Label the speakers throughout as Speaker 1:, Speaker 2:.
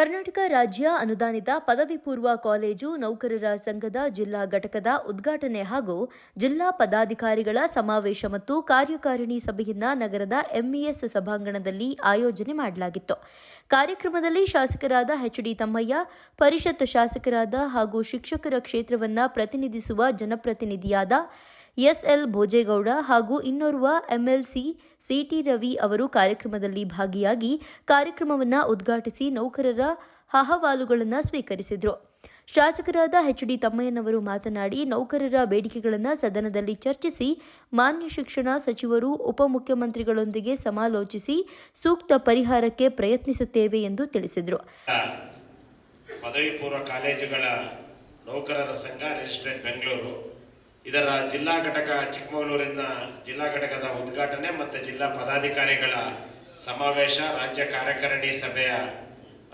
Speaker 1: ಕರ್ನಾಟಕ ರಾಜ್ಯ ಅನುದಾನಿತ ಪದವಿ ಪೂರ್ವ ಕಾಲೇಜು ನೌಕರರ ಸಂಘದ ಜಿಲ್ಲಾ ಘಟಕದ ಉದ್ಘಾಟನೆ ಹಾಗೂ ಜಿಲ್ಲಾ ಪದಾಧಿಕಾರಿಗಳ ಸಮಾವೇಶ ಮತ್ತು ಕಾರ್ಯಕಾರಿಣಿ ಸಭೆಯನ್ನ ನಗರದ ಎಂಇಎಸ್ ಸಭಾಂಗಣದಲ್ಲಿ ಆಯೋಜನೆ ಮಾಡಲಾಗಿತ್ತು. ಕಾರ್ಯಕ್ರಮದಲ್ಲಿ ಶಾಸಕರಾದ ಎಚ್ಡಿ ತಮ್ಮಯ್ಯ, ಪರಿಷತ್ ಶಾಸಕರಾದ ಹಾಗೂ ಶಿಕ್ಷಕರ ಕ್ಷೇತ್ರವನ್ನ ಪ್ರತಿನಿಧಿಸುವ ಜನಪ್ರತಿನಿಧಿಯಾದ ಎಸ್ಎಲ್ ಭೋಜೇಗೌಡ ಹಾಗೂ ಇನ್ನೋರ್ವ ಎಂಎಲ್ಸಿ ಸಿಟಿ ರವಿ ಅವರು ಕಾರ್ಯಕ್ರಮದಲ್ಲಿ ಭಾಗಿಯಾಗಿ ಕಾರ್ಯಕ್ರಮವನ್ನು ಉದ್ಘಾಟಿಸಿ ನೌಕರರ ಅಹವಾಲುಗಳನ್ನು ಸ್ವೀಕರಿಸಿದರು. ಶಾಸಕರಾದ ಎಚ್ಡಿ ತಮ್ಮಯ್ಯನವರು ಮಾತನಾಡಿ, ನೌಕರರ ಬೇಡಿಕೆಗಳನ್ನು ಸದನದಲ್ಲಿ ಚರ್ಚಿಸಿ, ಮಾನ್ಯ ಶಿಕ್ಷಣ ಸಚಿವರು, ಉಪಮುಖ್ಯಮಂತ್ರಿಗಳೊಂದಿಗೆ ಸಮಾಲೋಚಿಸಿ ಸೂಕ್ತ ಪರಿಹಾರಕ್ಕೆ ಪ್ರಯತ್ನಿಸುತ್ತೇವೆ ಎಂದು ತಿಳಿಸಿದರು.
Speaker 2: ಪದವಿ ಪೂರ್ವ ಕಾಲೇಜುಗಳ ನೌಕರರ ಸಂಘ ರಿಜಿಸ್ಟ್ರೇಟ್ ಬೆಂಗಳೂರು ಇದರ ಜಿಲ್ಲಾ ಘಟಕ ಚಿಕ್ಕಮಗಳೂರಿನ ಜಿಲ್ಲಾ ಘಟಕದ ಉದ್ಘಾಟನೆ ಮತ್ತು ಜಿಲ್ಲಾ ಪದಾಧಿಕಾರಿಗಳ ಸಮಾವೇಶ, ರಾಜ್ಯ ಕಾರ್ಯಕಾರಿಣಿ ಸಭೆಯ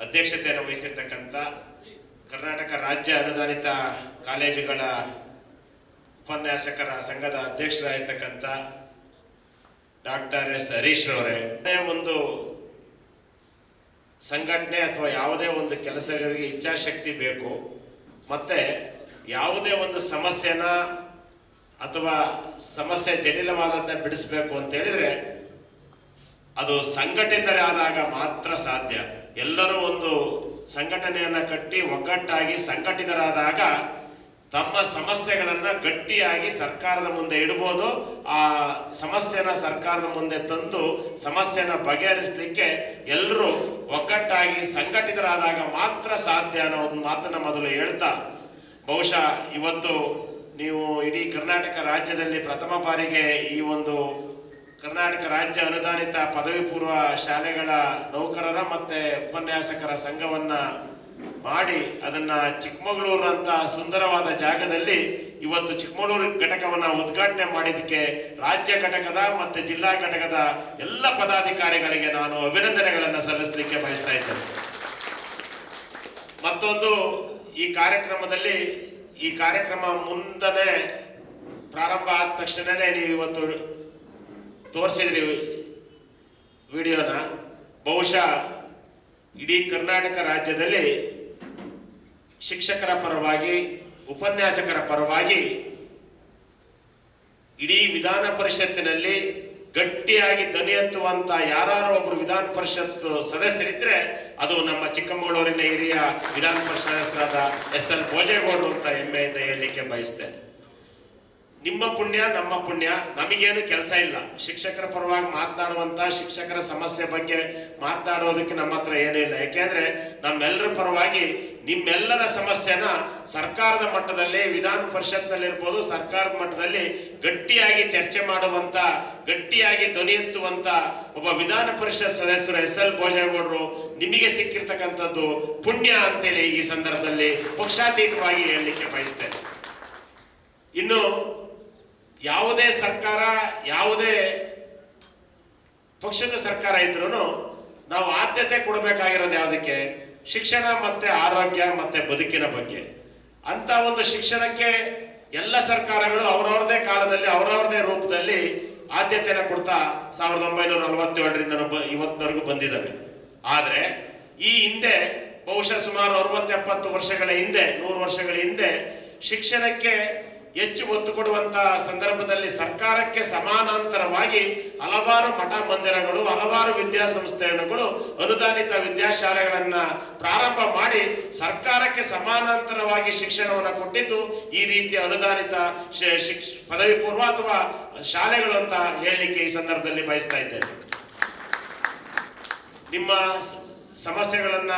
Speaker 2: ಅಧ್ಯಕ್ಷತೆಯನ್ನು ವಹಿಸಿರ್ತಕ್ಕಂಥ ಕರ್ನಾಟಕ ರಾಜ್ಯ ಅನುದಾನಿತ ಕಾಲೇಜುಗಳ ಉಪನ್ಯಾಸಕರ ಸಂಘದ ಅಧ್ಯಕ್ಷರಾಗಿರ್ತಕ್ಕಂಥ ಡಾಕ್ಟರ್ ಎಸ್ ಹರೀಶ್ ರವರೇ. ಒಂದು ಸಂಘಟನೆ ಅಥವಾ ಯಾವುದೇ ಒಂದು ಕೆಲಸಗಳಿಗೆ ಇಚ್ಛಾಶಕ್ತಿ ಬೇಕು, ಮತ್ತು ಯಾವುದೇ ಒಂದು ಸಮಸ್ಯೆನ ಅಥವಾ ಸಮಸ್ಯೆ ಜಟಿಲವಾದದ್ದನ್ನ ಬಿಡಿಸ್ಬೇಕು ಅಂತ ಹೇಳಿದ್ರೆ, ಅದು ಸಂಘಟಿತರಾದಾಗ ಮಾತ್ರ ಸಾಧ್ಯ. ಎಲ್ಲರೂ ಒಂದು ಸಂಘಟನೆಯನ್ನ ಕಟ್ಟಿ ಒಗ್ಗಟ್ಟಾಗಿ ಸಂಘಟಿತರಾದಾಗ ತಮ್ಮ ಸಮಸ್ಯೆಗಳನ್ನ ಗಟ್ಟಿಯಾಗಿ ಸರ್ಕಾರದ ಮುಂದೆ ಇಡ್ಬೋದು. ಆ ಸಮಸ್ಯೆನ ಸರ್ಕಾರದ ಮುಂದೆ ತಂದು ಸಮಸ್ಯೆನ ಬಗೆಹರಿಸಲಿಕ್ಕೆ ಎಲ್ಲರೂ ಒಗ್ಗಟ್ಟಾಗಿ ಸಂಘಟಿತರಾದಾಗ ಮಾತ್ರ ಸಾಧ್ಯ ಅನ್ನೋ ಒಂದು ಮಾತನ್ನ ಮೊದಲು ಹೇಳ್ತಾ, ಬಹುಶಃ ಇವತ್ತು ನೀವು ಇಡೀ ಕರ್ನಾಟಕ ರಾಜ್ಯದಲ್ಲಿ ಪ್ರಥಮ ಬಾರಿಗೆ ಈ ಒಂದು ಕರ್ನಾಟಕ ರಾಜ್ಯ ಅನುದಾನಿತ ಪದವಿ ಪೂರ್ವ ಶಾಲೆಗಳ ನೌಕರರ ಮತ್ತೆ ಉಪನ್ಯಾಸಕರ ಸಂಘವನ್ನ ಮಾಡಿ ಅದನ್ನ ಚಿಕ್ಕಮಗಳೂರು ಅಂತ ಸುಂದರವಾದ ಜಾಗದಲ್ಲಿ ಇವತ್ತು ಚಿಕ್ಕಮಗಳೂರು ಘಟಕವನ್ನ ಉದ್ಘಾಟನೆ ಮಾಡಿದ್ದಕ್ಕೆ ರಾಜ್ಯ ಘಟಕದ ಮತ್ತೆ ಜಿಲ್ಲಾ ಘಟಕದ ಎಲ್ಲ ಪದಾಧಿಕಾರಿಗಳಿಗೆ ನಾನು ಅಭಿನಂದನೆಗಳನ್ನು ಸಲ್ಲಿಸಲಿಕ್ಕೆ ಬಯಸ್ತಾ ಇದ್ದೇನೆ. ಮತ್ತೊಂದು ಈ ಕಾರ್ಯಕ್ರಮದಲ್ಲಿ ಈ ಕಾರ್ಯಕ್ರಮ ಮುಂದನೆ ಪ್ರಾರಂಭ ಆದ ತಕ್ಷಣವೇ ನೀವು ಇವತ್ತು ತೋರಿಸಿದ್ರಿ ವಿಡಿಯೋನ. ಬಹುಶಃ ಇಡೀ ಕರ್ನಾಟಕ ರಾಜ್ಯದಲ್ಲಿ ಶಿಕ್ಷಕರ ಪರವಾಗಿ, ಉಪನ್ಯಾಸಕರ ಪರವಾಗಿ ಇಡೀ ವಿಧಾನ ಪರಿಷತ್ತಿನಲ್ಲಿ ಗಟ್ಟಿಯಾಗಿ ದನಿ ಎತ್ತುವಂತ ಯಾರು ಒಬ್ರು ವಿಧಾನ ಪರಿಷತ್ ಸದಸ್ಯರಿದ್ರೆ ಅದು ನಮ್ಮ ಚಿಕ್ಕಮಗಳೂರಿನ ಹಿರಿಯ ವಿಧಾನ ಪರಿಷತ್ ಸದಸ್ಯರಾದ ಎಸ್ ಎಲ್ ಭೋಜೇಗೌಡರು ಅಂತ ಹೆಮ್ಮೆಯಿಂದ ಹೇಳಲಿಕ್ಕೆ ಬಯಸ್ತೇನೆ. ನಿಮ್ಮ ಪುಣ್ಯ, ನಮ್ಮ ಪುಣ್ಯ, ನಮಗೇನು ಕೆಲಸ ಇಲ್ಲ. ಶಿಕ್ಷಕರ ಪರವಾಗಿ ಮಾತನಾಡುವಂತ ಶಿಕ್ಷಕರ ಸಮಸ್ಯೆ ಬಗ್ಗೆ ಮಾತನಾಡೋದಕ್ಕೆ ನಮ್ಮ ಹತ್ರ ಏನೂ ಇಲ್ಲ. ಯಾಕೆಂದ್ರೆ ನಮ್ಮೆಲ್ಲರ ಪರವಾಗಿ ನಿಮ್ಮೆಲ್ಲರ ಸಮಸ್ಯೆನ ಸರ್ಕಾರದ ಮಟ್ಟದಲ್ಲಿ, ವಿಧಾನ ಪರಿಷತ್ನಲ್ಲಿ ಇರ್ಬೋದು, ಸರ್ಕಾರದ ಮಟ್ಟದಲ್ಲಿ ಗಟ್ಟಿಯಾಗಿ ಚರ್ಚೆ ಮಾಡುವಂತ, ಗಟ್ಟಿಯಾಗಿ ಧ್ವನಿ ಎತ್ತುವಂತ ಒಬ್ಬ ವಿಧಾನ ಪರಿಷತ್ ಸದಸ್ಯರು ಎಸ್ ಎಲ್ ಭೋಜೇಗೌಡರು ನಿಮಗೆ ಸಿಕ್ಕಿರ್ತಕ್ಕಂಥದ್ದು ಪುಣ್ಯ ಅಂತೇಳಿ ಈ ಸಂದರ್ಭದಲ್ಲಿ ಪಕ್ಷಾತೀತವಾಗಿ ಹೇಳಲಿಕ್ಕೆ ಬಯಸ್ತೇನೆ. ಇನ್ನು ಯಾವುದೇ ಸರ್ಕಾರ, ಯಾವುದೇ ಪಕ್ಷದ ಸರ್ಕಾರ ಇದ್ರೂ ನಾವು ಆದ್ಯತೆ ಕೊಡಬೇಕಾಗಿರೋದು ಯಾವುದಕ್ಕೆ? ಶಿಕ್ಷಣ ಮತ್ತೆ ಆರೋಗ್ಯ ಮತ್ತೆ ಬದುಕಿನ ಬಗ್ಗೆ. ಅಂತ ಒಂದು ಶಿಕ್ಷಣಕ್ಕೆ ಎಲ್ಲ ಸರ್ಕಾರಗಳು ಅವರವ್ರದೇ ಕಾಲದಲ್ಲಿ, ಅವರವ್ರದೇ ರೂಪದಲ್ಲಿ ಆದ್ಯತೆಯನ್ನು ಕೊಡ್ತಾ ಸಾವಿರದ ಒಂಬೈನೂರ ನಲವತ್ತೇಳರಿಂದ ಇವತ್ತಿನವರೆಗೂ ಬಂದಿದ್ದಾವೆ ಆದರೆ ಈ ಹಿಂದೆ, ಬಹುಶಃ ಸುಮಾರು ಅರವತ್ತೆಪ್ಪತ್ತು ವರ್ಷಗಳ ಹಿಂದೆ, ನೂರು ವರ್ಷಗಳ ಹಿಂದೆ ಶಿಕ್ಷಣಕ್ಕೆ ಹೆಚ್ಚು ಒತ್ತು ಕೊಡುವಂತಹ ಸಂದರ್ಭದಲ್ಲಿ ಸರ್ಕಾರಕ್ಕೆ ಸಮಾನಾಂತರವಾಗಿ ಹಲವಾರು ಮಠ ಮಂದಿರಗಳು, ಹಲವಾರು ವಿದ್ಯಾಸಂಸ್ಥೆಗಳು, ಅನುದಾನಿತ ವಿದ್ಯಾಶಾಲೆಗಳನ್ನ ಪ್ರಾರಂಭ ಮಾಡಿ ಸರ್ಕಾರಕ್ಕೆ ಸಮಾನಾಂತರವಾಗಿ ಶಿಕ್ಷಣವನ್ನು ಕೊಟ್ಟಿದ್ದು ಈ ರೀತಿಯ ಅನುದಾನಿತ ಪದವಿ ಪೂರ್ವ ಅಥವಾ ಶಾಲೆಗಳು ಅಂತ ಹೇಳಲಿಕ್ಕೆ ಈ ಸಂದರ್ಭದಲ್ಲಿ ಬಯಸ್ತಾ ಇದ್ದೇನೆ. ನಿಮ್ಮ ಸಮಸ್ಯೆಗಳನ್ನು ಸಮಸ್ಯೆಗಳನ್ನ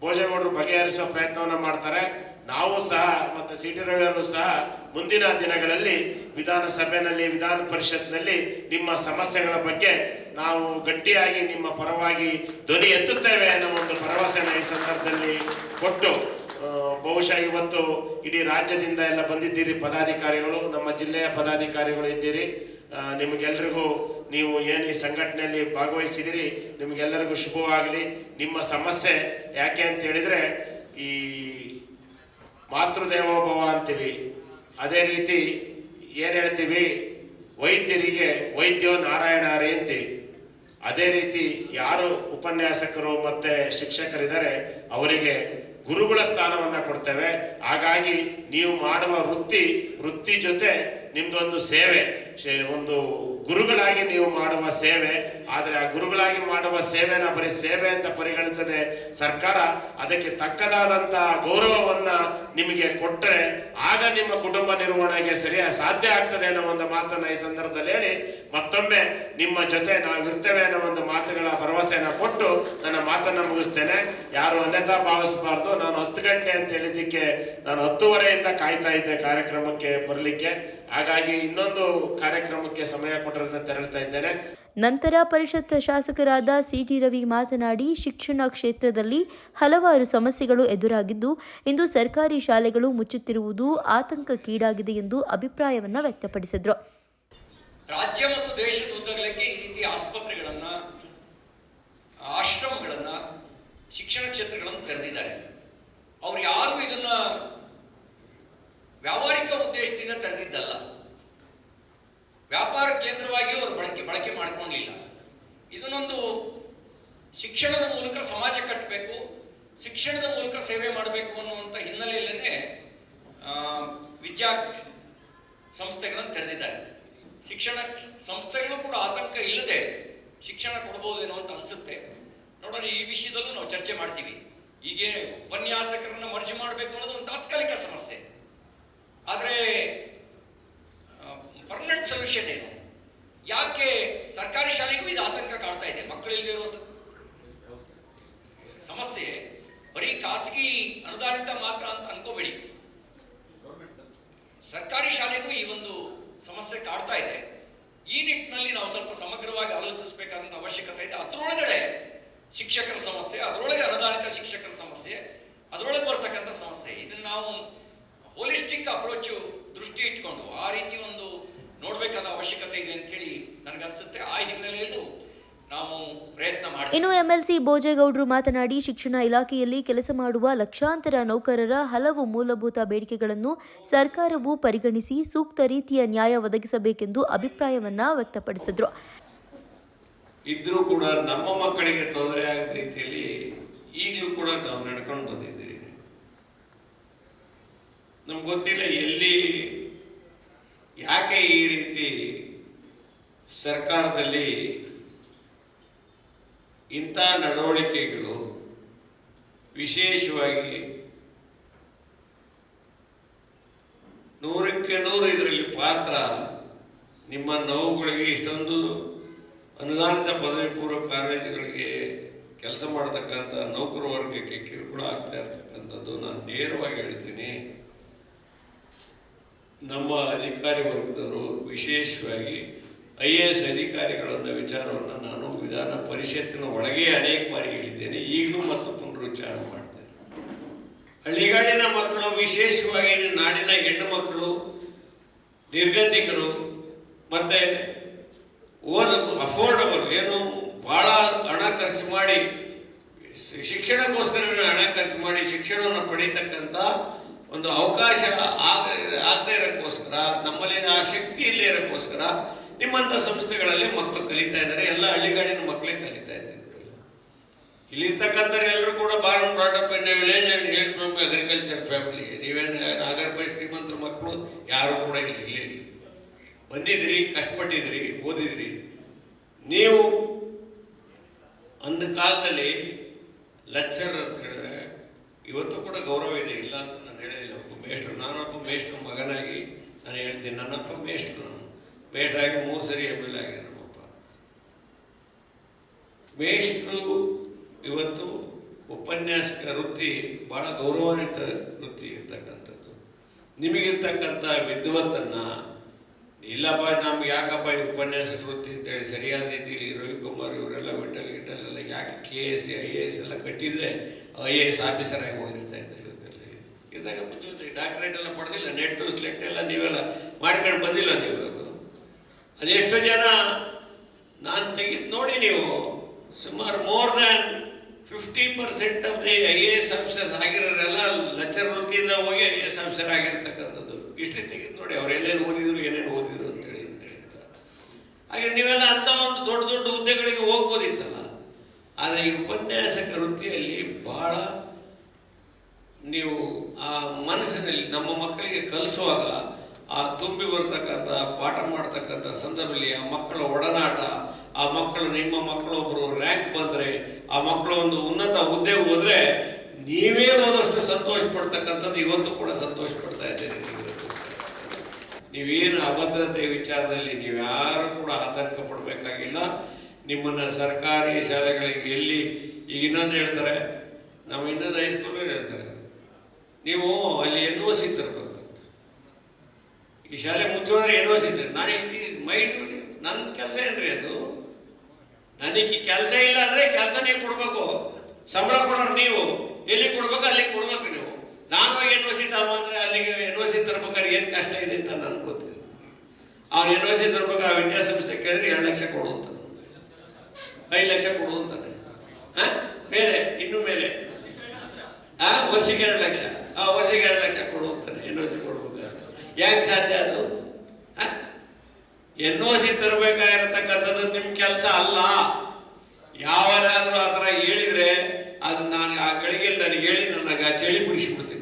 Speaker 2: ಭೋಜೇಗೌಡರು ಬಗೆಹರಿಸುವ ಪ್ರಯತ್ನವನ್ನು ಮಾಡ್ತಾರೆ. ನಾವು ಸಹ ಮತ್ತು ಸಿ ಟಿ ರವಿಯವರು ಸಹ ಮುಂದಿನ ದಿನಗಳಲ್ಲಿ ವಿಧಾನಸಭೆಯಲ್ಲಿ ವಿಧಾನ ಪರಿಷತ್ನಲ್ಲಿ ನಿಮ್ಮ ಸಮಸ್ಯೆಗಳ ಬಗ್ಗೆ ನಾವು ಗಟ್ಟಿಯಾಗಿ ನಿಮ್ಮ ಪರವಾಗಿ ಧ್ವನಿ ಎತ್ತುತ್ತೇವೆ ಅನ್ನೋ ಒಂದು ಭರವಸೆಯನ್ನು ಈ ಸಂದರ್ಭದಲ್ಲಿ ಕೊಟ್ಟು ಬಹುಶಃ ಇವತ್ತು ಇಡೀ ರಾಜ್ಯದಿಂದ ಎಲ್ಲ ಬಂದಿದ್ದೀರಿ ಪದಾಧಿಕಾರಿಗಳು, ನಮ್ಮ ಜಿಲ್ಲೆಯ ಪದಾಧಿಕಾರಿಗಳು ಇದ್ದೀರಿ. ನಿಮಗೆಲ್ಲರಿಗೂ ನೀವು ಏನು ಈ ಸಂಘಟನೆಯಲ್ಲಿ ಭಾಗವಹಿಸಿದಿರಿ ನಿಮಗೆಲ್ಲರಿಗೂ ಶುಭವಾಗಲಿ. ನಿಮ್ಮ ಸಮಸ್ಯೆ ಯಾಕೆ ಅಂತ ಹೇಳಿದರೆ ಈ ಮಾತೃದೇವೋಭವ ಅಂತೀವಿ. ಅದೇ ರೀತಿ ಏನು ಹೇಳ್ತೀವಿ? ವೈದ್ಯರಿಗೆ ವೈದ್ಯೋ ನಾರಾಯಣ ಹರಿ ಅಂತೀವಿ. ಅದೇ ರೀತಿ ಯಾರು ಉಪನ್ಯಾಸಕರು ಮತ್ತು ಶಿಕ್ಷಕರಿದ್ದಾರೆ, ಅವರಿಗೆ ಗುರುಗಳ ಸ್ಥಾನವನ್ನು ಕೊಡ್ತೇವೆ. ಹಾಗಾಗಿ ನೀವು ಮಾಡುವ ವೃತ್ತಿ ವೃತ್ತಿ ಜೊತೆ ನಿಮ್ಮದೊಂದು ಸೇವೆ ಒಂದು ಗುರುಗಳಾಗಿ ನೀವು ಮಾಡುವ ಸೇವೆ, ಆದರೆ ಆ ಗುರುಗಳಾಗಿ ಮಾಡುವ ಸೇವೆನ ಬರೀ ಸೇವೆ ಅಂತ ಪರಿಗಣಿಸದೆ ಸರ್ಕಾರ ಅದಕ್ಕೆ ತಕ್ಕದಾದಂತ ಗೌರವವನ್ನ ನಿಮಗೆ ಕೊಟ್ಟರೆ ಆಗ ನಿಮ್ಮ ಕುಟುಂಬ ನಿರ್ವಹಣೆಗೆ ಸರಿಯಾಗಿ ಸಾಧ್ಯ ಆಗ್ತದೆ ಅನ್ನೋ ಒಂದು ಮಾತನ್ನ ಈ ಸಂದರ್ಭದಲ್ಲಿ ಹೇಳಿ, ಮತ್ತೊಮ್ಮೆ ನಿಮ್ಮ ಜೊತೆ ನಾವು ಇರ್ತೇವೆ ಅನ್ನೋ ಒಂದು ಮಾತುಗಳ ಭರವಸೆಯನ್ನ ಕೊಟ್ಟು ನನ್ನ ಮಾತನ್ನ ಮುಗಿಸ್ತೇನೆ. ಯಾರು ಅನ್ಯತಾ ಭಾವಿಸಬಾರ್ದು. ನಾನು ಹತ್ತು ಗಂಟೆ ಅಂತ ಹೇಳಿದ್ದಕ್ಕೆ ನಾನು ಹತ್ತುವರೆಯಿಂದ ಕಾಯ್ತಾ ಇದ್ದೆ ಕಾರ್ಯಕ್ರಮಕ್ಕೆ ಬರಲಿಕ್ಕೆ. ಹಾಗಾಗಿ ಇನ್ನೊಂದು ಕಾರ್ಯಕ್ರಮಕ್ಕೆ ಸಮಯ ಕೊಟ್ಟರೆ ತೆರಳ್ತಾ ಇದ್ದೇನೆ.
Speaker 1: ನಂತರ ಪರಿಷತ್ ಶಾಸಕರಾದ ಸಿಟಿ ರವಿ ಮಾತನಾಡಿ ಶಿಕ್ಷಣ ಕ್ಷೇತ್ರದಲ್ಲಿ ಹಲವಾರು ಸಮಸ್ಯೆಗಳು ಎದುರಾಗಿದ್ದು ಇಂದು ಸರ್ಕಾರಿ ಶಾಲೆಗಳು ಮುಚ್ಚುತ್ತಿರುವುದು ಆತಂಕಕ್ಕೀಡಾಗಿದೆ ಎಂದು ಅಭಿಪ್ರಾಯವನ್ನ ವ್ಯಕ್ತಪಡಿಸಿದರು.
Speaker 3: ರಾಜ್ಯ ಮತ್ತು ದೇಶದ ಉದ್ದಗಲಕ್ಕೆ ಈ ರೀತಿ ಆಸ್ಪತ್ರೆಗಳನ್ನು ಆಶ್ರಮಗಳನ್ನು ಶಿಕ್ಷಣ ಕ್ಷೇತ್ರಗಳನ್ನು ತೆರೆದಿದ್ದಾರೆ. ಅವ್ರು ಯಾರು ಇದನ್ನ ವ್ಯಾವಹಾರಿಕ ಉದ್ದೇಶದಿಂದ ತೆರೆದಿದ್ದಲ್ಲ. ವ್ಯಾಪಾರ ಕೇಂದ್ರವಾಗಿ ಅವರು ಬಳಕೆ ಬಳಕೆ ಮಾಡಿಕೊಂಡಿಲ್ಲ. ಇದನ್ನೊಂದು ಶಿಕ್ಷಣದ ಮೂಲಕ ಸಮಾಜ ಕಟ್ಟಬೇಕು, ಶಿಕ್ಷಣದ ಮೂಲಕ ಸೇವೆ ಮಾಡಬೇಕು ಅನ್ನುವಂಥ ಹಿನ್ನೆಲೆಯಲ್ಲೇ ವಿದ್ಯಾ ಸಂಸ್ಥೆಗಳನ್ನು ತೆರೆದಿದ್ದಾರೆ. ಶಿಕ್ಷಣ ಸಂಸ್ಥೆಗಳು ಕೂಡ ಆತಂಕ ಇಲ್ಲದೆ ಶಿಕ್ಷಣ ಕೊಡ್ಬೋದೇನೋ ಅಂತ ಅನಿಸುತ್ತೆ. ನೋಡೋಣ, ಈ ವಿಷಯದಲ್ಲೂ ನಾವು ಚರ್ಚೆ ಮಾಡ್ತೀವಿ. ಹೀಗೆ ಉಪನ್ಯಾಸಕರನ್ನು ಮರ್ಜಿ ಮಾಡಬೇಕು ಅನ್ನೋದು ಒಂದು ತಾತ್ಕಾಲಿಕ ಸಮಸ್ಯೆ. ಆದರೆ ಪರ್ಮನೆಂಟ್ ಸೊಲ್ಯೂಷನ್ ಏನು? ಯಾಕೆ ಸರ್ಕಾರಿ ಶಾಲೆಗೂ ಇದು ಆತಂಕ ಕಾಡ್ತಾ ಇದೆ? ಮಕ್ಕಳಿಲ್ಲದೆ ಇರೋ ಸಮಸ್ಯೆ. ಬರೀ ಖಾಸಗಿ ಅನುದಾನಿತ ಮಾತ್ರ ಅಂತ ಅನ್ಕೋಬೇಡಿ. ಸರ್ಕಾರಿ ಶಾಲೆಗೂ ಈ ಒಂದು ಸಮಸ್ಯೆ ಕಾಡ್ತಾ ಇದೆ. ಈ ನಿಟ್ಟಿನಲ್ಲಿ ನಾವು ಸ್ವಲ್ಪ ಸಮಗ್ರವಾಗಿ ಆಲೋಚಿಸಬೇಕಾದಂಥ ಅವಶ್ಯಕತೆ ಇದೆ. ಅದರೊಳಗಡೆ ಶಿಕ್ಷಕರ ಸಮಸ್ಯೆ, ಅದರೊಳಗೆ ಅನುದಾನಿತ ಶಿಕ್ಷಕರ ಸಮಸ್ಯೆ, ಅದರೊಳಗೆ ಬರ್ತಕ್ಕಂಥ ಸಮಸ್ಯೆ. ಇದನ್ನ ನಾವು ಹೋಲಿಸ್ಟಿಕ್ ಅಪ್ರೋಚ್ ದೃಷ್ಟಿ ಇಟ್ಕೊಂಡು ಆ ರೀತಿ ಒಂದು ನೋಡಬೇಕಾದ ಅವಶ್ಯಕತೆ ಇದೆ ಅಂತೇಳಿ ನನಗನ್ಸುತ್ತೆ. ಆ ಹಿನ್ನೆಲೆಯಲ್ಲೂ ನಾವು ಪ್ರಯತ್ನ
Speaker 1: ಇನ್ನು ಎಂಎಲ್ಸಿ ಭೋಜೇಗೌಡರು ಮಾತನಾಡಿ ಶಿಕ್ಷಣ ಇಲಾಖೆಯಲ್ಲಿ ಕೆಲಸ ಮಾಡುವ ಲಕ್ಷಾಂತರ ನೌಕರರ ಹಲವು ಮೂಲಭೂತ ಬೇಡಿಕೆಗಳನ್ನು ಸರ್ಕಾರವು ಪರಿಗಣಿಸಿ ಸೂಕ್ತ ರೀತಿಯ ನ್ಯಾಯ ಒದಗಿಸಬೇಕೆಂದು ಅಭಿಪ್ರಾಯವನ್ನ ವ್ಯಕ್ತಪಡಿಸಿದರು.
Speaker 4: ಇದ್ರೂ ಕೂಡ ನಮ್ಮ ಮಕ್ಕಳಿಗೆ ತೊಂದರೆ ಆಗದ ರೀತಿಯಲ್ಲಿ ಈಗಲೂ ಕೂಡ ನಾವು ನಡ್ಕೊಂಡು ಬಂದಿದ್ದೀರಿ ನಮ್ಗೆ ಗೊತ್ತಿಲ್ಲ, ಎಲ್ಲಿ, ಯಾಕೆ ಈ ರೀತಿ ಸರ್ಕಾರದಲ್ಲಿ ಇಂಥ ನಡವಳಿಕೆಗಳು ವಿಶೇಷವಾಗಿ ನೂರಕ್ಕೆ ನೂರು ಇದರಲ್ಲಿ ಪಾತ್ರ ನಿಮ್ಮ ನೋವುಗಳಿಗೆ ಇಷ್ಟೊಂದು ಅನುದಾನಿತ ಪದವಿ ಪೂರ್ವ ಕಾಲೇಜುಗಳಿಗೆ ಕೆಲಸ ಮಾಡತಕ್ಕಂಥ ನೌಕರ ವರ್ಗಕ್ಕೆ ಕಿರುಕುಳ ಆಗ್ತಾ ಇರ್ತಕ್ಕಂಥದ್ದು ನಾನು ನೇರವಾಗಿ ಹೇಳ್ತೀನಿ. ನಮ್ಮ ಅಧಿಕಾರಿ ವರ್ಗದವರು ವಿಶೇಷವಾಗಿ ಐ ಎ ಎಸ್ ಅಧಿಕಾರಿಗಳನ್ನ ವಿಚಾರವನ್ನು ನಾನು ವಿಧಾನ ಪರಿಷತ್ತಿನ ಒಳಗೆ ಅನೇಕ ಬಾರಿ ಹೇಳಿದ್ದೇನೆ. ಈಗಲೂ ಮತ್ತು ಪುನರುಚ್ಚಾರ ಮಾಡ್ತೇನೆ. ಹಳ್ಳಿಗಾಡಿನ ಮಕ್ಕಳು, ವಿಶೇಷವಾಗಿ ನಾಡಿನ ಹೆಣ್ಣು ಮಕ್ಕಳು, ನಿರ್ಗತಿಕರು, ಮತ್ತೆ ಓನ್ ಅಫೋರ್ಡಬಲ್ ಏನು ಭಾಳ ಹಣ ಖರ್ಚು ಮಾಡಿ ಶಿಕ್ಷಣಕ್ಕೋಸ್ಕರ ಹಣ ಖರ್ಚು ಮಾಡಿ ಶಿಕ್ಷಣವನ್ನು ಪಡೀತಕ್ಕಂಥ ಒಂದು ಅವಕಾಶ ಆಗ ಆಗದೇ ಇರೋಕ್ಕೋಸ್ಕರ ನಮ್ಮಲ್ಲಿ ಆ ಶಕ್ತಿ ಇಲ್ಲೇ ಇರೋಕ್ಕೋಸ್ಕರ ನಿಮ್ಮಂಥ ಸಂಸ್ಥೆಗಳಲ್ಲಿ ಮಕ್ಕಳು ಕಲಿತಾ ಇದ್ದಾರೆ. ಎಲ್ಲ ಹಳ್ಳಿಗಾಡಿನ ಮಕ್ಕಳೇ ಕಲಿತಾ ಇದ್ದಾರೆ. ಇಲ್ಲಿರ್ತಕ್ಕಂಥವ್ರು ಎಲ್ಲರೂ ಕೂಡ born brought up in village and hail from agriculture family ನೀವೇನು ನಾಗರ ಬೈ ಶ್ರೀಮಂತರ ಮಕ್ಕಳು ಯಾರು ಕೂಡ ಇಲ್ಲಿ ಇಲ್ಲೇ ಇಲ್ಲ. ಬಂದಿದ್ರಿ ಕಷ್ಟಪಟ್ಟಿದ್ರಿ ಓದಿದ್ರಿ ನೀವು ಅಂದ ಕಾಲದಲ್ಲಿ ಲೆಕ್ಚರ್ ಅಂತ ಹೇಳಿದ್ರೆ ಇವತ್ತು ಕೂಡ ಗೌರವ ಇದೆ ಇಲ್ಲ ಅಂತ ನಾನು ಹೇಳಿಲ್ಲ ಒಬ್ಬ ಮೇಷ್ಟ್ರು, ನಾನೊಬ್ಬ ಮೇಷ್ಟ್ರ ಮಗನಾಗಿ ನಾನು ಹೇಳ್ತೀನಿ, ನನ್ನಪ್ಪ ಮೇಷ್ಟ್ರು ನಾನು. ಮೇಷ್ಟ್ರಾಗಿ ಮೂರು ಸರಿ ಎಂ ಎಲ್ ಆಗಿದೆ ನಮ್ಮಪ್ಪ. ಮೇಷ್ಟ್ರು ಇವತ್ತು ಉಪನ್ಯಾಸಕ ವೃತ್ತಿ ಭಾಳ ಗೌರವಾನ್ವಿತ ವೃತ್ತಿ ಇರ್ತಕ್ಕಂಥದ್ದು. ನಿಮಗಿರ್ತಕ್ಕಂಥ ವಿದ್ವತ್ತನ್ನು ಇಲ್ಲಪ್ಪ, ನಮ್ಗೆ ಯಾಕಪ್ಪ ಈ ಉಪನ್ಯಾಸ ಗೊತ್ತಿ ಅಂತೇಳಿ ಸರಿಯಾದ ರೀತಿಯಲ್ಲಿ ರವಿಕುಮಾರ್ ಇವರೆಲ್ಲ ವಿಠಲ್ ಗಿಟಲ್ ಎಲ್ಲ ಯಾಕೆ K S I A S ಎಲ್ಲ ಕಟ್ಟಿದ್ರೆ ಐ ಎ ಎಸ್ ಆಫೀಸರ್ ಆಗಿ ಹೋಗಿರ್ತಾ ಇದ್ದಾರೆ ಇವತ್ತಲ್ಲಿ. ಇದ್ದಾಗ ಬಂದಿಲ್ಲ ಡಾಕ್ಟ್ರೇಟ್ ಎಲ್ಲ ಪಡೆದಿಲ್ಲ ನೆಟ್ಟು ಸ್ಲೆಟ್ ಎಲ್ಲ ನೀವೆಲ್ಲ ಮಾಡ್ಕೊಂಡು ಬಂದಿಲ್ಲ ನೀವು ಇವತ್ತು. ಅದೆಷ್ಟೋ ಜನ ನಾನು ತೆಗೆದು ನೋಡಿ ನೀವು, ಸುಮಾರು more than fifty percent of the I A S officers ಆಗಿರೋರೆಲ್ಲ ಲಚ್ಚರ್ ವೃತ್ತಿಯಿಂದ ಹೋಗಿ ಐ ಎ ಎಸ್ ಆಫೀಸರ್ ಆಗಿರ್ತಕ್ಕಂಥದ್ದು ಇಷ್ಟೇ ತೆಗೆದು ನೋಡಿ ಅವ್ರು ಎಲ್ಲೇನು ಓದಿದ್ರು, ಏನೇನು ಓದಿದ್ರು ಅಂತೇಳಿ ಅಂತ ಹೇಳ್ತಾರೆ ಹಾಗೆ ನೀವೆಲ್ಲ ಅಂತ ಒಂದು ದೊಡ್ಡ ದೊಡ್ಡ ಹುದ್ದೆಗಳಿಗೆ ಹೋಗ್ಬೋದಿತ್ತಲ್ಲ ಆದರೆ ಈ ಉಪನ್ಯಾಸಕ ವೃತ್ತಿಯಲ್ಲಿ ಭಾಳ ನೀವು ಆ ಮನಸ್ಸಿನಲ್ಲಿ ನಮ್ಮ ಮಕ್ಕಳಿಗೆ ಕಲಿಸುವಾಗ ಆ ತುಂಬಿ ಬರ್ತಕ್ಕಂಥ, ಪಾಠ ಮಾಡ್ತಕ್ಕಂಥ ಸಂದರ್ಭದಲ್ಲಿ ಆ ಮಕ್ಕಳ ಒಡನಾಟ, ಆ ಮಕ್ಕಳು, ನಿಮ್ಮ ಮಕ್ಕಳೊಬ್ಬರು ರ್ಯಾಂಕ್ ಬಂದರೆ, ಆ ಮಕ್ಕಳು ಒಂದು ಉನ್ನತ ಹುದ್ದೆಗೆ ಹೋದರೆ ನೀವೇ ಹೋದಷ್ಟು ಸಂತೋಷ ಪಡ್ತಕ್ಕಂಥದ್ದು ಇವತ್ತು ಕೂಡ ಸಂತೋಷ ಪಡ್ತಾ ಇದ್ದೀರಿ ನೀವು. ನೀವೇನು ಅಭದ್ರತೆ ವಿಚಾರದಲ್ಲಿ ನೀವ್ಯಾರು ಕೂಡ ಆತಂಕ ಪಡಬೇಕಾಗಿಲ್ಲ ನಿಮ್ಮನ್ನು ಸರ್ಕಾರಿ ಶಾಲೆಗಳಿಗೆ ಎಲ್ಲಿ ಈಗ ಇನ್ನೊಂದು ಹೇಳ್ತಾರೆ ನಾವು ಇನ್ನೊಂದು ಹೈಸ್ಕೂಲಲ್ಲಿ ಹೇಳ್ತಾರೆ. ನೀವು ಅಲ್ಲಿ ಎನ್ ಓ ಸಿ ತರಬೇಕು. ಈ ಶಾಲೆ ಮುಚ್ಚೋದ್ರೆ ಎನ್ ಓ ಸಿ ನಾನು ಮೈ ಡ್ಯೂಟಿ ನನ್ನ ಕೆಲಸ ಏನ್ರಿ ಅದು? ನನಗೆ ಕೆಲಸ ಇಲ್ಲ ಅಂದರೆ ಕೆಲಸ ನೀವು ಕೊಡಬೇಕು. ಸಂಬಳ ಕೊಡೋರು ನೀವು. ಎಲ್ಲಿ ಕೊಡ್ಬೇಕು ಅಲ್ಲಿ ಕೊಡ್ಬೇಕು ನೀವು. ನಾನು ಎನ್ ಓ ಸಿ ತಮ್ಮ ಅಂದರೆ ಅಲ್ಲಿಗೆ ಎನ್ ಓ ಸಿ ತರ್ಬೇಕಾದ್ರೆ ಏನು ಕಷ್ಟ ಇದೆ ಅಂತ ನನಗೆ ಗೊತ್ತಿಲ್ಲ. ಅವ್ನು ಎನ್ ಓ ಸಿ ತರ್ಬೇಕು, ಆ ವಿದ್ಯಾಸಂಸ್ಥೆ ಕೇಳಿದ್ರೆ ಎರಡು ಲಕ್ಷ ಕೊಡು ಅಂತ. ಐದು ಲಕ್ಷ ಕೊಡು ಅಂತಾನೆ ಹಾಂ? ಮೇಲೆ, ಇನ್ನೂ ಮೇಲೆ. ಆ? ವರ್ಷಕ್ಕೆ ಎರಡು ಲಕ್ಷ. ಆ ವರ್ಷಕ್ಕೆ ಎರಡು ಲಕ್ಷ ಕೊಡು ಅಂತಾನೆ ಎನ್ ಓ ಸಿ ಕೊಡ್ಬೇಕು ಯಾಕೆ ಸಾಧ್ಯ ಅದು? ಎನ್ ಓ ಸಿ ತರಬೇಕಾಗಿರತಕ್ಕಂಥದ್ದು ನಿಮ್ಮ ಕೆಲಸ ಅಲ್ಲ. ಯಾವನಾದರೂ ಆ ಥರ ಹೇಳಿದರೆ ಅದು ನಾನು ಆ ಗಳಿಗೆಯಲ್ಲಿ ನನಗೆ ಹೇಳಿ ನನಗೆ ಚಳಿ ಬಿಡಿಸ್ಬಿಡ್ತೀನಿ.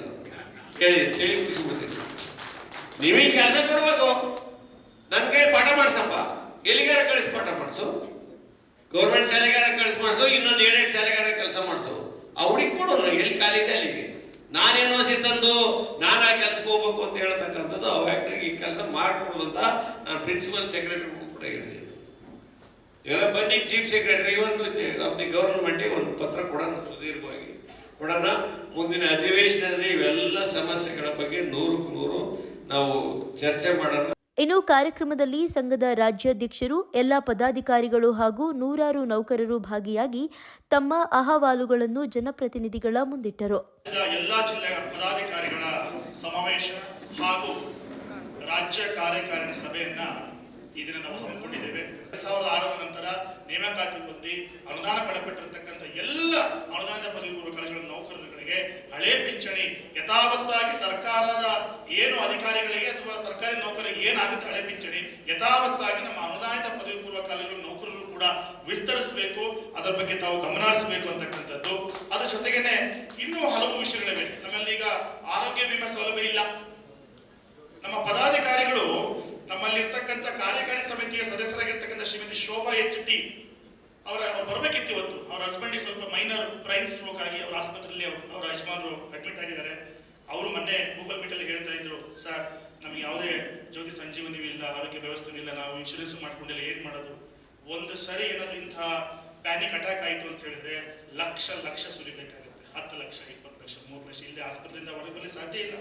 Speaker 4: ಹೇಳಿ ಮುಗಿಸ್ಬಿಡ್ತೀನಿ ನೀವೀಗ ಕೆಲಸ ಕೊಡ್ಬೇಕು. ನನ್ನ ಕೈ ಪಾಠ ಮಾಡಿಸಪ್ಪ. ಎಲ್ಲಿಗಾರ ಕಳಿಸಿ ಪಾಠ ಮಾಡಿಸು? ಗೌರ್ಮೆಂಟ್ ಶಾಲೆಗಾರ ಕಳಿಸಿ ಮಾಡಿಸು, ಇನ್ನೊಂದು ಏಳೆಂಟು ಶಾಲೆಗಾರ ಕೆಲಸ ಮಾಡಿಸು. ಅವ್ರಿಗೆ ಕೊಡು ಎಲ್ಲಿ ಖಾಲಿ ಇದೆ ಅಲ್ಲಿಗೆ. ನಾನೇನೋ ಸಿ ತಂದು, ನಾನು ಆ ಕೆಲಸಕ್ಕೆ ಹೋಗ್ಬೇಕು ಅಂತ ಹೇಳ್ತಕ್ಕಂಥದ್ದು ಅವಾಗ್ನಾಗ ಈ ಕೆಲಸ ಮಾಡಿಕೊಡು ಅಂತ ನಾನು ಪ್ರಿನ್ಸಿಪಲ್ ಸೆಕ್ರೆಟರಿಗೂ ಕೂಡ ಹೇಳಿದೆ. ಇವಾಗ ಬನ್ನಿ ಚೀಫ್ ಸೆಕ್ರೆಟರಿ ಒಂದು ಆಫ್ ಗೌರ್ಮೆಂಟಿಗೆ ಒಂದು ಪತ್ರ ಕೊಡೋಣ ಸುದೀರ್ಘವಾಗಿ. ಕೊಡೋಣ. ಮುಂದಿನ ಅಧಿವೇಶನದಲ್ಲಿ ಇವೆಲ್ಲ ಸಮಸ್ಯೆಗಳ ಬಗ್ಗೆ ನೂರಕ್ಕೆ ನೂರು ನಾವು ಚರ್ಚೆ ಮಾಡೋಣ.
Speaker 1: ಇನ್ನು ಕಾರ್ಯಕ್ರಮದಲ್ಲಿ ಸಂಘದ ರಾಜ್ಯಾಧ್ಯಕ್ಷರು ಎಲ್ಲ ಪದಾಧಿಕಾರಿಗಳು ಹಾಗೂ ನೂರಾರು ನೌಕರರು ಭಾಗಿಯಾಗಿ ತಮ್ಮ ಅಹವಾಲುಗಳನ್ನು ಜನಪ್ರತಿನಿಧಿಗಳ ಮುಂದಿಟ್ಟರು.
Speaker 5: ಎಲ್ಲ ಜಿಲ್ಲೆಯ ಪದಾಧಿಕಾರಿಗಳ ಸಮಾವೇಶ ಹಾಗೂ ರಾಜ್ಯ ಕಾರ್ಯಕಾರಿಣಿ ಸಭೆಯನ್ನ ಈ ದಿನ ನಾವು ಹಮ್ಮಿಕೊಂಡಿದ್ದೇವೆ. ಎರಡ್ ಸಾವಿರದ ಆರರ ನಂತರ ನೇಮಕಾತಿ ಹೊಂದಿ ಅನುದಾನ ಪಡೆಪಟ್ಟಿರತಕ್ಕಂಥ ಎಲ್ಲ ಅನುದಾನದ ಪದವಿ ಪೂರ್ವ ಕಾಲೇಜುಗಳ ನೌಕರರುಗಳಿಗೆ ಹಳೆ ಪಿಂಚಣಿ, ಯಥಾವತ್ತಾಗಿ ಸರ್ಕಾರದ ಏನು ಅಧಿಕಾರಿಗಳಿಗೆ ಅಥವಾ ಸರ್ಕಾರಿ ನೌಕರಿಗೆ ಏನಾಗುತ್ತೆ ಹಳೆ ಪಿಂಚಣಿ, ಯಥಾವತ್ತಾಗಿ ನಮ್ಮ ಅನುದಾನಿತ ಪದವಿ ಪೂರ್ವ ಕಾಲೇಜುಗಳ ನೌಕರರು ಕೂಡ ವಿಸ್ತರಿಸಬೇಕು, ಅದರ ಬಗ್ಗೆ ತಾವು ಗಮನ ಹರಿಸಬೇಕು ಅಂತಕ್ಕಂಥದ್ದು. ಅದರ ಜೊತೆಗೇನೆ ಇನ್ನೂ ಹಲವು ವಿಷಯಗಳಿವೆ. ನಮ್ಮಲ್ಲಿ ಈಗ ಆರೋಗ್ಯ ವಿಮೆ ಸೌಲಭ್ಯ ಇಲ್ಲ. ನಮ್ಮ ಪದಾಧಿಕಾರಿಗಳು ನಮ್ಮಲ್ಲಿ ಇರ್ತಕ್ಕಂಥ ಕಾರ್ಯಕಾರಿ ಸಮಿತಿಯ ಸದಸ್ಯರಾಗಿರ್ತಕ್ಕಂಥ ಶ್ರೀಮತಿ ಶೋಭಾ ಎಚ್ ಟಿ ಅವರ ಅವ್ರು ಬರಬೇಕಿತ್ತು ಇವತ್ತು. ಅವ್ರ ಹಸ್ಬೆಂಡಿಗೆ ಸ್ವಲ್ಪ ಮೈನರ್ ಬ್ರೈನ್ ಸ್ಟ್ರೋಕ್ ಆಗಿ ಅವ್ರ ಆಸ್ಪತ್ರೆಯಲ್ಲಿ ಅವರ ಅವ್ರ ಯಜಮಾನರು ಅಡ್ಮಿಟ್ ಆಗಿದ್ದಾರೆ. ಅವರು ಮೊನ್ನೆ ಗೂಗಲ್ ಮೀಟಲ್ಲಿ ಹೇಳ್ತಾ ಇದ್ರು, ಸರ್, ನಮ್ಗೆ ಯಾವುದೇ ಜ್ಯೋತಿ ಸಂಜೀವನಿ ಇಲ್ಲ, ಆರೋಗ್ಯ ವ್ಯವಸ್ಥೆ ಇಲ್ಲ, ನಾವು ಇನ್ಶೂರೆನ್ಸ್ ಮಾಡ್ಕೊಂಡಿಲ್ಲ, ಏನು ಮಾಡೋದು? ಒಂದು ಸರಿ ಏನಾದರೂ ಇಂಥ ಪ್ಯಾನಿಕ್ ಅಟ್ಯಾಕ್ ಆಯಿತು ಅಂತ ಹೇಳಿದ್ರೆ ಲಕ್ಷ ಲಕ್ಷ ಸುರಿಬೇಕಾಗುತ್ತೆ. ಹತ್ತು ಲಕ್ಷ, ಇಪ್ಪತ್ತು ಲಕ್ಷ, ಮೂವತ್ತು ಲಕ್ಷ. ಇಲ್ಲದೆ ಆಸ್ಪತ್ರೆಯಿಂದ ಹೊರಗೆ ಬರಲಿ ಸಾಧ್ಯ ಇಲ್ಲ.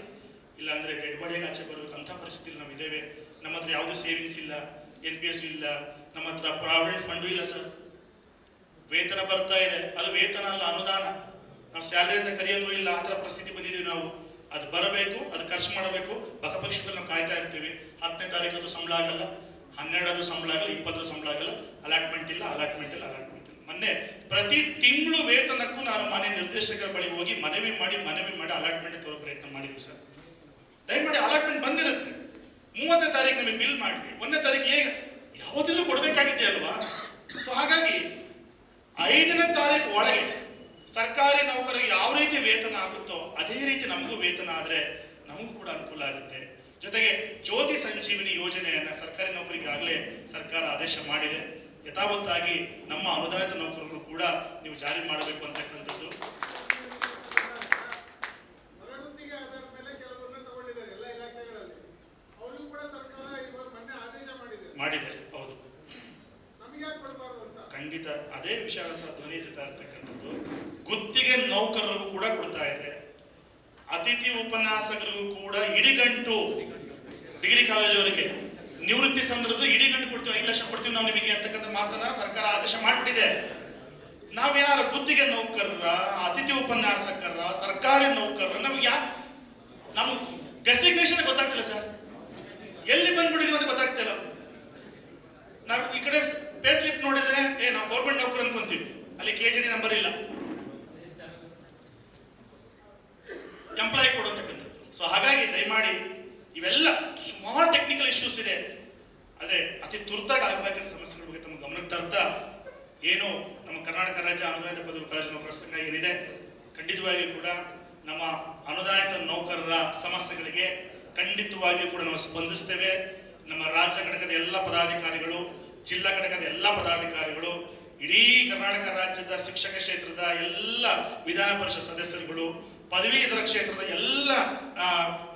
Speaker 5: ಇಲ್ಲಾಂದರೆ ಡೆಡ್ ಬಾಡಿಯಾಗಿ ಆಚೆ ಬರಬೇಕು ಅಂಥ ಪರಿಸ್ಥಿತಿಯಲ್ಲಿ ನಾವು ಇದ್ದೇವೆ ನಮ್ಮ ಹತ್ರ ಯಾವುದೇ ಸೇವಿಂಗ್ಸ್ ಇಲ್ಲ ಎನ್ ಪಿ ಎಸ್ ಇಲ್ಲ, ನಮ್ಮ ಹತ್ರ ಪ್ರಾವಿಡೆಂಟ್ ಫಂಡು ಇಲ್ಲ ಸರ್. ವೇತನ ಬರ್ತಾ ಇದೆ. ಅದು ವೇತನ ಅಲ್ಲ, ಅನುದಾನ. ನಾವು ಸ್ಯಾಲ್ರಿ ಅಂತ ಕರೆಯೋದು ಇಲ್ಲ, ಆ ಥರ ಪರಿಸ್ಥಿತಿ ಬಂದಿದ್ದೀವಿ ನಾವು. ಅದು ಬರಬೇಕು, ಅದು ಖರ್ಚು ಮಾಡಬೇಕು. ಬಕಪಕ್ಷದಲ್ಲಿ ನಾವು ಕಾಯ್ತಾ ಇರ್ತೀವಿ. ಹತ್ತನೇ ತಾರೀಕು ಅದು ಸಂಬಳ ಆಗಲ್ಲ ಹನ್ನೆರಡದು ಸಂಬಳ ಆಗಲ್ಲ, ಇಪ್ಪತ್ತರ ಸಂಬಳ ಆಗಲ್ಲ. ಅಲಾಟ್ಮೆಂಟ್ ಇಲ್ಲ ಅಲಾಟ್ಮೆಂಟ್ ಇಲ್ಲ ಅಲಾಟ್ಮೆಂಟ್ ಇಲ್ಲ. ಮೊನ್ನೆ ಪ್ರತಿ ತಿಂಗಳು ವೇತನಕ್ಕೂ ನಾನು ಮಾನ್ಯ ನಿರ್ದೇಶಕರ ಬಳಿ ಹೋಗಿ ಮನವಿ ಮಾಡಿ ಮನವಿ ಮಾಡಿ ಅಲಾಟ್ಮೆಂಟ್ ತರೋ ಪ್ರಯತ್ನ ಮಾಡಿದ್ವಿ ಸರ್. ದಯಮಾಡಿ ಅಲಾಟ್ಮೆಂಟ್ ಬಂದಿರುತ್ತೆ. ಮೂವತ್ತನೇ ತಾರೀಕು ನಿಮಗೆ ಬಿಲ್ ಮಾಡಿ. ಒಂದನೇ ತಾರೀಕು ಹೇಗೆ? ಯಾವುದಿದ್ರು ಕೊಡಬೇಕಾಗಿದೆ ಅಲ್ವಾ? ಸೊ ಹಾಗಾಗಿ ಐದನೇ ತಾರೀಕು ಒಳಗೆ ಸರ್ಕಾರಿ ನೌಕರರಿಗೆ ಯಾವ ರೀತಿ ವೇತನ ಆಗುತ್ತೋ ಅದೇ ರೀತಿ ನಮಗೂ ವೇತನ ಆದರೆ ನಮಗೂ ಕೂಡ ಅನುಕೂಲ ಆಗುತ್ತೆ. ಜೊತೆಗೆ ಜ್ಯೋತಿ ಸಂಜೀವಿನಿ ಯೋಜನೆಯನ್ನು ಸರ್ಕಾರಿ ನೌಕರಿಗಾಗಲೇ ಸರ್ಕಾರ ಆದೇಶ ಮಾಡಿದೆ. ಯಥಾವತ್ತಾಗಿ ನಮ್ಮ ಅನುದಾನಿತ ನೌಕರರು ಕೂಡ ನೀವು ಜಾರಿ ಮಾಡಬೇಕು ಅಂತಕ್ಕಂಥದ್ದು
Speaker 6: ಹೊರಗುತ್ತಿಗೆ ಆಧಾರದ ಮೇಲೆ ಕೆಲವನ್ನ ತಗೊಂಡಿದ್ದಾರೆ ಎಲ್ಲ ಇಲಾಖೆಗಳಲ್ಲಿ ಅವರಿಗೂ ಕೂಡ ಸರ್ಕಾರ ಇವಾಗ ಮೊನ್ನೆ ಆದೇಶ ಮಾಡಿದೆ
Speaker 5: ಮಾಡಿದೆ ಹೌದು
Speaker 6: ನಮಗೆ ಯಾಕೆ ಕೊಡಬಾರ್ದು
Speaker 5: ಖಂಡಿತ ಅದೇ ವಿಶಾಲ ಧ್ವನಿ ಜೊತೆ ಇರ್ತಕ್ಕಂಥದ್ದು. ಗುತ್ತಿಗೆ ನೌಕರರು ಕೂಡ ಕೊಡ್ತಾ ಇದೆ. ಅತಿಥಿ ಉಪನ್ಯಾಸಕರಿಗೂ ಕೂಡ ಇಡಿಗಂಟು ಡಿಗ್ರಿ ಕಾಲೇಜವರಿಗೆ ನಿವೃತ್ತಿ ಸಂದರ್ಭದಲ್ಲಿ ಇಡಿಗಂಟು ಕೊಡ್ತೀವಿ, ಐದು ಲಕ್ಷ ಕೊಡ್ತೀವಿ ನಾವು ನಿಮಗೆ ಅಂತಕ್ಕಂಥ ಮಾತನ್ನ ಸರ್ಕಾರ ಆದೇಶ ಮಾಡಿಬಿಟ್ಟಿದೆ. ನಾವ್ಯಾರ ಗುತ್ತಿಗೆ ನೌಕರರ, ಅತಿಥಿ ಉಪನ್ಯಾಸಕರ, ಸರ್ಕಾರಿ ನೌಕರರ, ನಮ್ಗೆ ಯಾ ನಮ್ಗೆ ಡೆಸಿಗ್ನೇಷನ್ ಗೊತ್ತಾಗ್ತಿಲ್ಲ ಸರ್. ಎಲ್ಲಿ ಬಂದ್ಬಿಟ್ಟಿದೀವಿ ಅಂತ ಗೊತ್ತಾಗ್ತಾ ಇಲ್ಲ ನಾವು ಈ ಕಡೆ ಪೇ ಸ್ಲಿಪ್ ನೋಡಿದ್ರೆ ಏ ನಾವು ಗೌರ್ಮೆಂಟ್ ನೌಕರ ಅನ್ಕೊಂತೀವಿ ಅಲ್ಲಿ ಕೆ ಜಿ ಡಿ ನಂಬರ್ ಇಲ್ಲ. ಎಂಪ್ಲಾಯ್ ಕೊಡತಕ್ಕಂಥದ್ದು. ಸೊ ಹಾಗಾಗಿ ದಯಮಾಡಿ ಇವೆಲ್ಲ ಸುಮಾರು ಟೆಕ್ನಿಕಲ್ ಇಶ್ಯೂಸ್ ಇದೆ. ಆದರೆ ಅತಿ ತುರ್ತಾಗಿ ಆಗಬೇಕಾದ ಸಮಸ್ಯೆಗಳ ಬಗ್ಗೆ ತಮ್ಮ ಗಮನಕ್ಕೆ ತರ್ತಾ ಏನು ನಮ್ಮ ಕರ್ನಾಟಕ ರಾಜ್ಯ ಅನುದಾನಿತ ಪದವಿ ಕಾಲೇಜು ನೌಕರ ಸಂಘ ಏನಿದೆ ಖಂಡಿತವಾಗಿ ಕೂಡ ನಮ್ಮ ಅನುದಾನಿತ ನೌಕರರ ಸಮಸ್ಯೆಗಳಿಗೆ ಖಂಡಿತವಾಗಿಯೂ ಕೂಡ ನಾವು ಸ್ಪಂದಿಸ್ತೇವೆ. ನಮ್ಮ ರಾಜ್ಯ ಘಟಕದ ಎಲ್ಲ ಪದಾಧಿಕಾರಿಗಳು, ಜಿಲ್ಲಾ ಘಟಕದ ಎಲ್ಲ ಪದಾಧಿಕಾರಿಗಳು, ಇಡೀ ಕರ್ನಾಟಕ ರಾಜ್ಯದ ಶಿಕ್ಷಕ ಕ್ಷೇತ್ರದ ಎಲ್ಲ ವಿಧಾನ ಪರಿಷತ್ ಸದಸ್ಯರುಗಳು ಪದವೀಧರ ಕ್ಷೇತ್ರದ ಎಲ್ಲ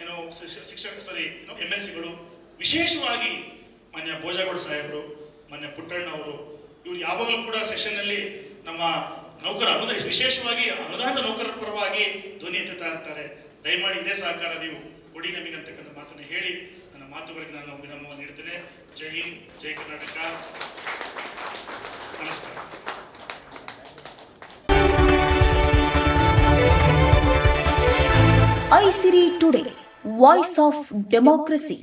Speaker 5: ಏನು ಶಿಕ್ಷ- ಶಿಕ್ಷಕ ಸಾರಿ ಎಂ ಎಲ್ ಸಿಗಳು ವಿಶೇಷವಾಗಿ ಮಾನ್ಯ ಭೋಜಗೌಡ ಸಾಹೇಬರು, ಮಾನ್ಯ ಪುಟ್ಟಣ್ಣವರು ಇವರು ಯಾವಾಗಲೂ ಕೂಡ ಸೆಷನ್ನಲ್ಲಿ ನಮ್ಮ ನೌಕರ ಅನುದಾನ ವಿಶೇಷವಾಗಿ ಅನುದಾನದ ನೌಕರರ ಪರವಾಗಿ ಧ್ವನಿ ಎತ್ತುತ್ತಾ ಇರ್ತಾರೆ. ದಯಮಾಡಿ ಇದೇ ಸಹಕಾರ ನೀವು ಕೊಡಿ ನಮಗೆ ಅಂತಕ್ಕಂಥ ಮಾತನ್ನು ಹೇಳಿ. ಮಾತುಗಳಿಗೆ ನಾನು ವಿರಾಮವನ್ನು ನೀಡ್ತೇನೆ ಜೈ ಹಿಂದ್ ಜೈ ಕರ್ನಾಟಕ. ನಮಸ್ಕಾರ.
Speaker 7: Aisiri today voice of democracy.